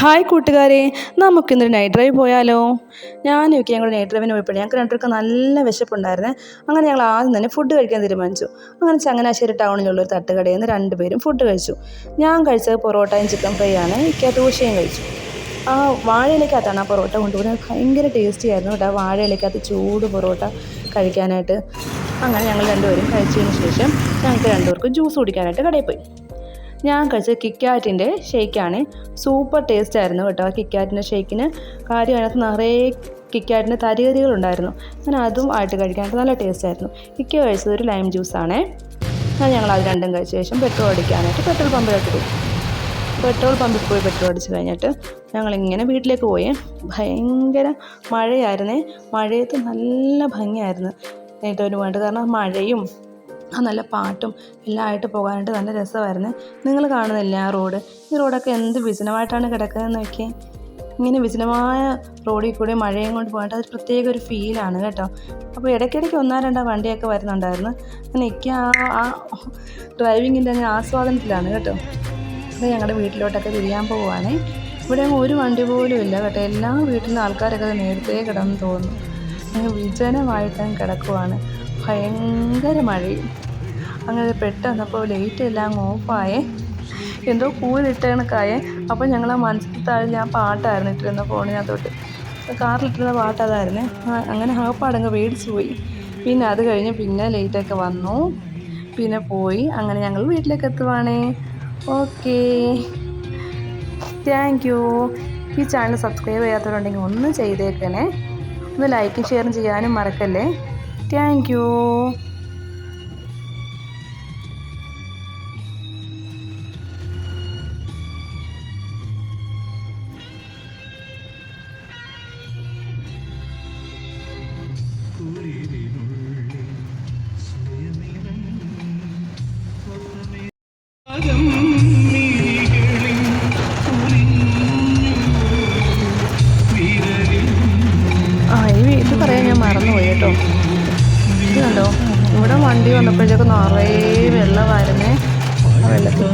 Hi കൂട്ടുകാരെ. നമുക്കിന്നൊരു night drive പോയാലോ? ഞാൻ ഒക്കെ ഞങ്ങൾ നൈറ്റ് ഡ്രൈവിന് പോയപ്പോഴേ ഞങ്ങൾക്ക് രണ്ടുപേർക്ക് നല്ല വിശപ്പുണ്ടായിരുന്നേ. അങ്ങനെ ഞങ്ങൾ ആദ്യം തന്നെ ഫുഡ് കഴിക്കാൻ തീരുമാനിച്ചു. അങ്ങനെ ചങ്ങനാശ്ശേരി ടൗണിലുള്ള ഒരു തട്ടുകടയിൽ നിന്ന് രണ്ടുപേരും ഫുഡ് കഴിച്ചു. ഞാൻ കഴിച്ചത് പൊറോട്ടയും ചിക്കൻ ഫ്രൈ ആണ്. ഇക്ക ദോശയും കഴിച്ചു. ആ വാഴയിലേക്കകത്താണ് ആ പൊറോട്ട കൊണ്ടുപോകുന്നത്. ഭയങ്കര ടേസ്റ്റി ആയിരുന്നു കേട്ടോ. വാഴയിലേക്കകത്ത് ചൂട് പൊറോട്ട കഴിക്കാനായിട്ട്. അങ്ങനെ ഞങ്ങൾ രണ്ടുപേരും കഴിച്ചതിന് ശേഷം ഞങ്ങൾക്ക് രണ്ടുപേർക്കും ജ്യൂസ് കുടിക്കാനായിട്ട് കടയിൽ പോയി. ഞാൻ കഴിച്ച കിക്കാറ്റിന്റെ ഷേക്കാണ്. സൂപ്പർ ടേസ്റ്റ് ആയിരുന്നു കേട്ടോ കിക്കാറ്റിന്റെ ഷേക്കിന്. കാര്യം അതിനകത്ത് നിറയെ കിക്കാറ്റിന്റെ തരികതികളുണ്ടായിരുന്നു ഞാൻ അതും ആയിട്ട് കഴിക്കാനായിട്ട് നല്ല ടേസ്റ്റ് ആയിരുന്നു. കിക്ക കഴിച്ചത് ഒരു ലൈം ജ്യൂസാണേ അങ്ങനെ ഞങ്ങൾ അത് രണ്ടും കഴിച്ച ശേഷം പെട്രോൾ അടിക്കാനായിട്ട് പെട്രോൾ പമ്പിലോട്ട് പോയി. പെട്രോൾ പമ്പിൽ പോയി പെട്രോൾ അടിച്ച് കഴിഞ്ഞിട്ട് ഞങ്ങളിങ്ങനെ വീട്ടിലേക്ക് പോയി. ഭയങ്കര മഴയായിരുന്നേ. മഴയത്ത് നല്ല ഭംഗിയായിരുന്നു. നേട്ടവന് വേണ്ടി കാരണം മഴയും ആ നല്ല പാട്ടും എല്ലാം ആയിട്ട് പോകാനായിട്ട് നല്ല രസമായിരുന്നു. നിങ്ങൾ കാണുന്നില്ല ആ റോഡ്? ഈ റോഡൊക്കെ എന്ത് വിജനമായിട്ടാണ് കിടക്കുന്നതെന്ന് നോക്കിയേ. ഇങ്ങനെ വിജനമായ റോഡിൽ കൂടി മഴയും കൊണ്ട് പോയിട്ട് അത് പ്രത്യേക ഒരു ഫീലാണ് കേട്ടോ. അപ്പോൾ ഇടയ്ക്കിടയ്ക്ക് ഒന്നോ രണ്ടോ വണ്ടിയൊക്കെ വരുന്നുണ്ടായിരുന്നു. അങ്ങനെ എനിക്ക് ആ ആ ഡ്രൈവിങ്ങിന്റെ അങ്ങ് ആസ്വാദനത്തിലാണ് കേട്ടോ. അപ്പോൾ ഞങ്ങളുടെ വീട്ടിലോട്ടൊക്കെ തിരിയാൻ പോവുകയാണേ. ഇവിടെ ഒരു വണ്ടി പോലും ഇല്ല കേട്ടോ. എല്ലാ നിന്ന് ആൾക്കാരൊക്കെ നേരത്തെ കിടന്ന് തോന്നുന്നു. അങ്ങനെ വിജനമായിട്ടങ്ങ് കിടക്കുവാണ്. ഭയങ്കര മഴയും. അങ്ങനെ പെട്ടെന്നപ്പോൾ ലൈറ്റ് എല്ലാം ഓഫായേ എന്തോ കൂലിട്ട കണക്കായേ അപ്പോൾ ഞങ്ങൾ ആ മനസ്സിൽ താഴെ ഞാൻ പാട്ടായിരുന്നു ഇട്ടിരുന്ന ഫോണിനകത്തോട്ട്. കാറിലിട്ടിരുന്ന പാട്ട് അതായിരുന്നേ. അങ്ങനെ ആ പാടങ്ങ് പേടിച്ചു പോയി. പിന്നെ അത് കഴിഞ്ഞ് പിന്നെ ലേറ്റൊക്കെ വന്നു. പിന്നെ പോയി. അങ്ങനെ ഞങ്ങൾ വീട്ടിലേക്ക് എത്തുവാണേ. ഓക്കേ. താങ്ക് യു ഈ ചാനൽ സബ്സ്ക്രൈബ് ചെയ്യാത്തവരുണ്ടെങ്കിൽ ഒന്ന് ചെയ്തേക്കണേ. ഒന്ന് ലൈക്കും ഷെയറും ചെയ്യാനും മറക്കല്ലേ? താങ്ക് യു ഇത് പറയാൻ ഞാൻ മറന്നുപോയി കേട്ടോ. ഇവിടെ വണ്ടി വന്നപ്പോഴത്തേക്ക് നിറയെ വെള്ളമായിരുന്നേ. ആ വെള്ളത്തിൽ